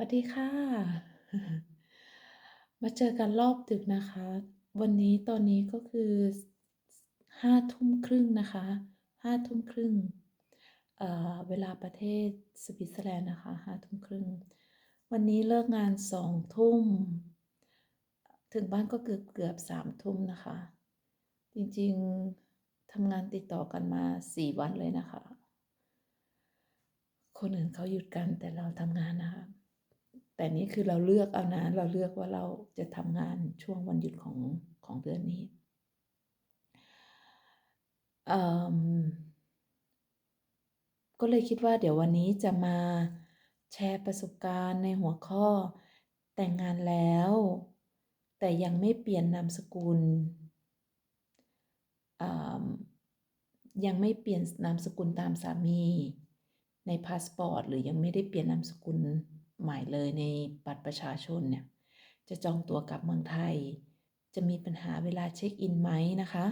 สวัสดีค่ะ มาเจอกันรอบดึกนะคะ วันนี้ตอนนี้ก็คือห้าทุ่มครึ่งนะคะห้าทุ่มครึ่งเเวลาประเทศสวิตเซอร์แลนด์นะคะห้าทุ่มครึ่ง วันนี้เลิกงานสองทุ่ม ถึงบ้านก็เกือบเกือบสามทุ่มนะคะ จริงๆทำงานติดต่อกันมาสี่วันเลยนะคะ คนอื่นเขาหยุดกันแต่เราทำงานนะคะ แต่นี่คือเราเลือกเอานะ เราเลือกว่าเราจะทำงานช่วงวันหยุดของของเดือนนี้ ก็เลยคิดว่าเดี๋ยววันนี้จะมาแชร์ประสบการณ์ในหัวข้อแต่งงานแล้ว แต่ยังไม่เปลี่ยนนามสกุล ยังไม่เปลี่ยนนามสกุลตามสามี ในพาสปอร์ต หรือยังไม่ได้เปลี่ยนนามสกุล ใหม่เลยในบัตรประชาชนเนี่ย จะจองตั๋วกลับเมืองไทย จะมีปัญหาเวลาเช็คอินไหมนะคะ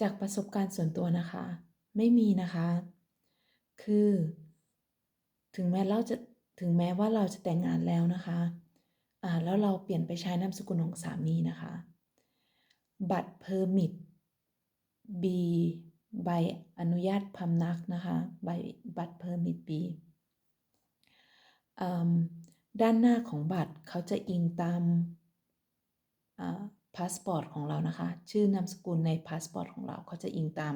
จากประสบการณ์ส่วนตัวนะคะ ไม่มีนะคะ คือ ถึงแม้เราจะถึงแม้ว่าเราจะแต่งงานแล้วนะคะอ่าแล้วเราเปลี่ยนไปใช้นามสกุลของสามีนะคะ บัตรเพอร์มิท B ใบอนุญาตพำนักนะคะ ใบบัตรเพอร์มิท B ด้านหน้าของบัตรเขาจะอิงตามพาสปอร์ตของเรานะคะ ชื่อนามสกุลในพาสปอร์ตของเราเขาจะอิงตาม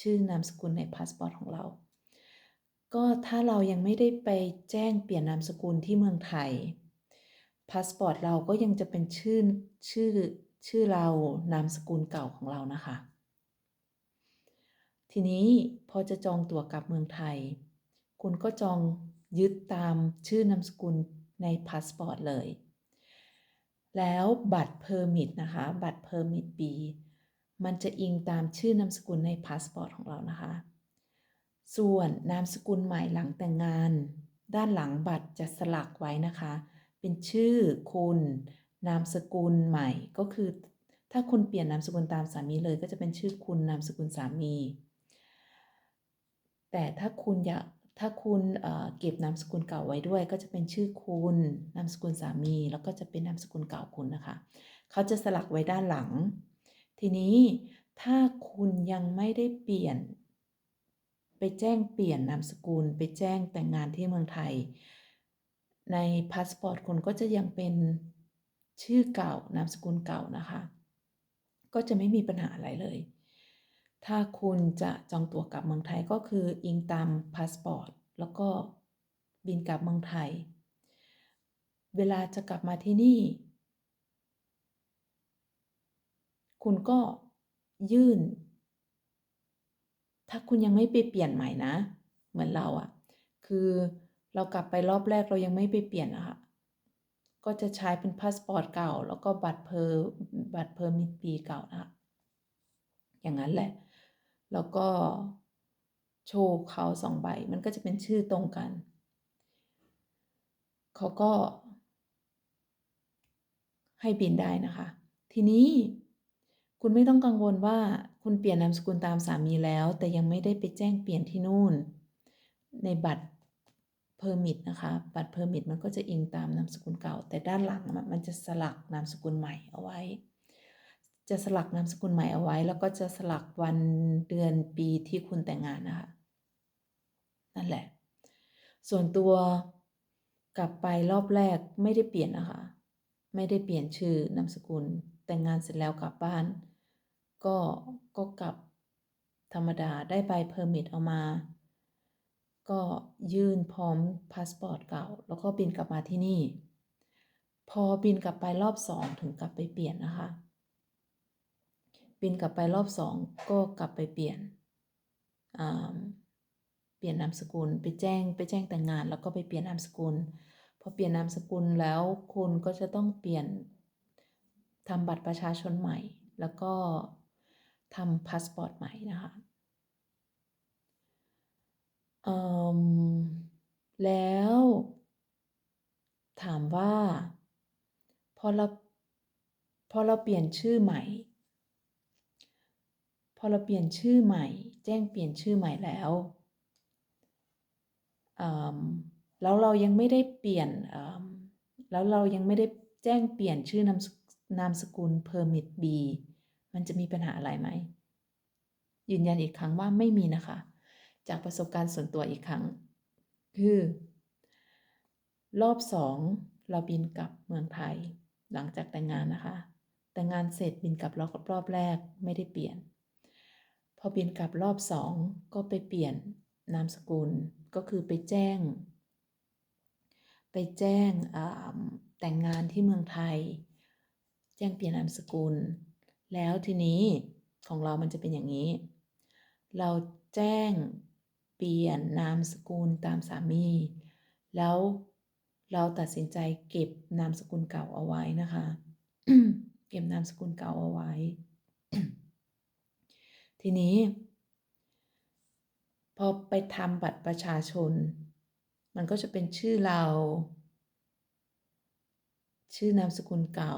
ชื่อนามสกุลในพาสปอร์ตของเรา ก็ถ้าเรายังไม่ได้ไปแจ้งเปลี่ยนนามสกุลที่เมืองไทยพาสปอร์ตเราก็ยังจะเป็นชื่อชื่อชื่อเรานามสกุลเก่าของเรานะคะ ทีนี้พอจะจองตั๋วกลับเมืองไทย คุณก็จอง ยึดตามชื่อนามสกุลในพาสปอร์ตเลย แล้วบัตรเพอร์มิทนะคะ บัตรเพอร์มิท B มันจะอิงตามชื่อนามสกุลในพาสปอร์ตของเรานะคะ ส่วนนามสกุลใหม่หลังแต่งงาน ด้านหลังบัตรจะสลักไว้นะคะ เป็นชื่อคุณ นามสกุลใหม่ก็คือ ถ้าคุณเปลี่ยนนามสกุลตามสามีเลย ก็จะเป็นชื่อคุณนามสกุลสามี แต่ถ้าคุณอยาก ถ้าคุณเก็บนามสกุลเก่าไว้ด้วย ก็จะเป็นชื่อคุณนามสกุลสามี แล้วก็จะเป็นนามสกุลเก่าคุณนะคะ เขาจะสลักไว้ด้านหลัง ทีนี้ถ้าคุณยังไม่ได้เปลี่ยน ไปแจ้งเปลี่ยนนามสกุล ไปแจ้งแต่งงานที่เมืองไทย ในพาสปอร์ตคุณก็จะยังเป็นชื่อเก่านามสกุลเก่านะคะ ก็จะไม่มีปัญหาอะไรเลย ถ้าคุณจะจองตั๋วกลับเมืองไทยก็คืออิงตามพาสปอร์ตแล้วก็บินกลับเมืองไทย เวลาจะกลับมาที่นี่ คุณก็ยื่น ถ้าคุณยังไม่ไปเปลี่ยนใหม่นะ เหมือนเราอะคือเรากลับไปรอบแรกเรายังไม่ไปเปลี่ยนอะค่ะก็จะใช้เป็นพาสปอร์ตเก่า แล้วก็บัตรเพอบัตรเพอร์มิทปีเก่านะอย่างนั้นแหละ แล้วก็โชว์เขาสองใบ มันก็จะเป็นชื่อตรงกัน เขาก็ ให้บินได้นะคะ ทีนี้คุณไม่ต้องกังวลว่าคุณเปลี่ยนนามสกุลตามสามีแล้ว แต่ยังไม่ได้ไปแจ้งเปลี่ยนที่นู่น ในบัตรเพอร์มิทนะคะ บัตรเพอร์มิทมันก็จะอิงตามนามสกุลเก่า แต่ด้านหลังมันจะสลักนามสกุลใหม่เอาไว้ จะสลักนามสกุลใหม่เอาไว้ แล้วก็จะสลักวันเดือนปีที่คุณแต่งงานนะคะนั่นแหละ ส่วนตัวกลับไปรอบแรกไม่ได้เปลี่ยนนะคะ ไม่ได้เปลี่ยนชื่อนามสกุล แต่งงานเสร็จแล้วกลับบ้าน ก็ก็กลับธรรมดาได้ใบเพอร์มิทเอามา ก็ยื่นพร้อมพาสปอร์ตเก่า แล้วก็บินกลับมาที่นี่ พอบินกลับไปรอบสองถึงกลับไปเปลี่ยนนะคะ บินกลับไปรอบสองก็กลับไปเปลี่ยนเปลี่ยนนามสกุลไปแจ้งไปแจ้งแต่งงาน แล้วก็ไปเปลี่ยนนามสกุลพอเปลี่ยนนามสกุลแล้วคุณก็จะต้องเปลี่ยนทำบัตรประชาชนใหม่ แล้วก็ทำพาสปอร์ตใหม่นะคะแล้วถามว่าพอเราพอเราเปลี่ยนชื่อใหม่ อเราเปลี่ยนชื่อใหม่ แจ้งเปลี่ยนชื่อใหม่แล้วแล้วเรายังไม่ได้เปลี่ยนแล้วเรายังไม่ได้แจ้งเปลี่ยนชื่อนามนามสกุล permit B มันจะมีปัญหาอะไรไหม ยืนยันอีกครั้งว่าไม่มีนะคะ จากประสบการณ์ส่วนตัวอีกครั้ง คือ รอบสองเราบินกลับเมืองไทย หลังจากแต่งงานนะคะ แต่งงานเสร็จบินกลับรอบรอบแรกไม่ได้เปลี่ยน อบินกลับรอบสองก็ไปเปลี่ยนนามสกุลก็คือไปแจ้ง ไปแจ้งแต่งงานที่เมืองไทย แจ้งเปลี่ยนนามสกุล แล้วทีนี้ของเรามันจะเป็นอย่างนี้ เราแจ้งเปลี่ยนนามสกุลตามสามี แล้วเราตัดสินใจเก็บนามสกุลเก่าเอาไว้นะคะ เก็บนามสกุลเก่าเอาไว้ ทีนี้ พอไปทำบัตรประชาชน มันก็จะเป็นชื่อเรา ชื่อนามสกุลเก่า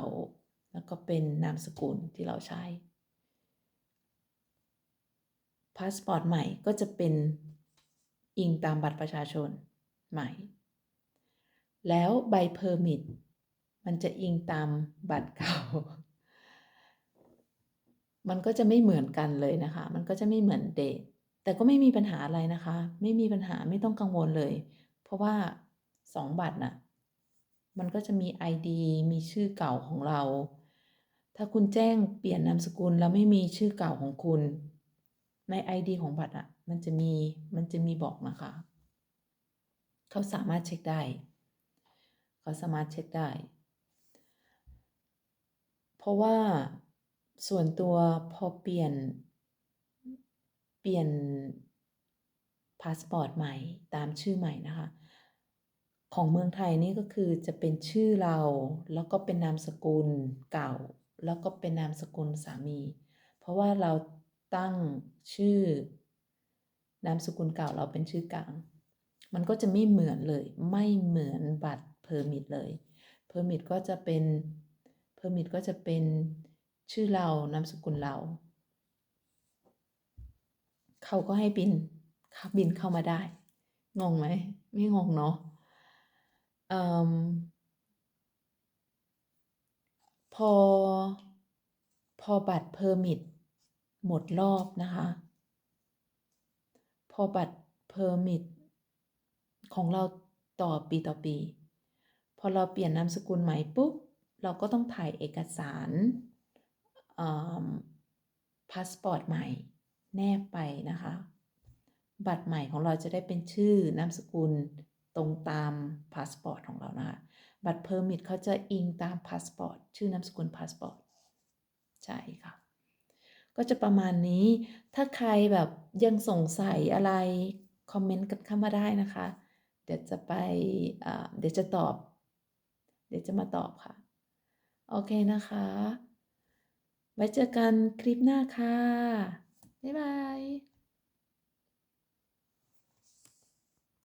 แล้วก็เป็นนามสกุลที่เราใช้พาสปอร์ตใหม่ก็จะเป็นอิงตามบัตรประชาชนใหม่ แล้วใบเพอร์มิทมันจะอิงตามบัตรเก่า มันก็จะไม่เหมือนกันเลยนะคะ มันก็จะไม่เหมือนเดทแต่ก็ไม่มีปัญหาอะไรนะคะ ไม่มีปัญหาไม่ต้องกังวลเลย เพราะว่าสองบัตรน่ะมันก็จะมี ID มีชื่อเก่าของเรา ถ้าคุณแจ้งเปลี่ยนนามสกุลแล้วไม่มีชื่อเก่าของคุณ ใน ID ของบัตรอะ มันจะมี มันจะมีบอกนะคะ เขาสามารถเช็คได้ เขาสามารถเช็คได้ เพราะว่า ส่วนตัวพอเปลี่ยน เปลี่ยนพาสปอร์ตใหม่ตามชื่อใหม่นะคะ ของเมืองไทยนี่ก็คือจะเป็นชื่อเรา แล้วก็เป็นนามสกุลเก่า แล้วก็เป็นนามสกุลสามี เพราะว่าเราตั้งชื่อนามสกุลเก่าเราเป็นชื่อกลาง มันก็จะไม่เหมือนเลย ไม่เหมือนบัตรเพอร์มิทเลยเพอร์มิทก็จะเป็นเพอร์มิทก็จะเป็น ชื่อเรานามสกุลเรา เขาก็ให้บินบินเข้ามาได้ งงไหม ไม่งงเนาะอพอ พอบัตรเพอร์มิทหมดรอบนะคะ พอบัตรเพอร์มิทของเราต่อปีต่อปี พอเราเปลี่ยนนามสกุลใหม่ปุ๊บ เราก็ต้องถ่ายเอกสาร พาสปอร์ตใหม่แนบไปนะคะ บัตรใหม่ของเราจะได้เป็นชื่อนามสกุลตรงตามพาสปอร์ตของเรานะคะ บัตรเพอร์มิทเขาจะอิงตามพาสปอร์ตชื่อนามสกุลพาสปอร์ตใช่ค่ะ ก็จะประมาณนี้ ถ้าใครแบบยังสงสัยอะไร คอมเมนต์กันเข้ามาได้นะคะ เดี๋ยวจะไปเดี๋ยวจะตอบ เดี๋ยวจะมาตอบค่ะ โอเคนะคะ ไว้เจอกันคลิปหน้าค่ะ บ๊ายบาย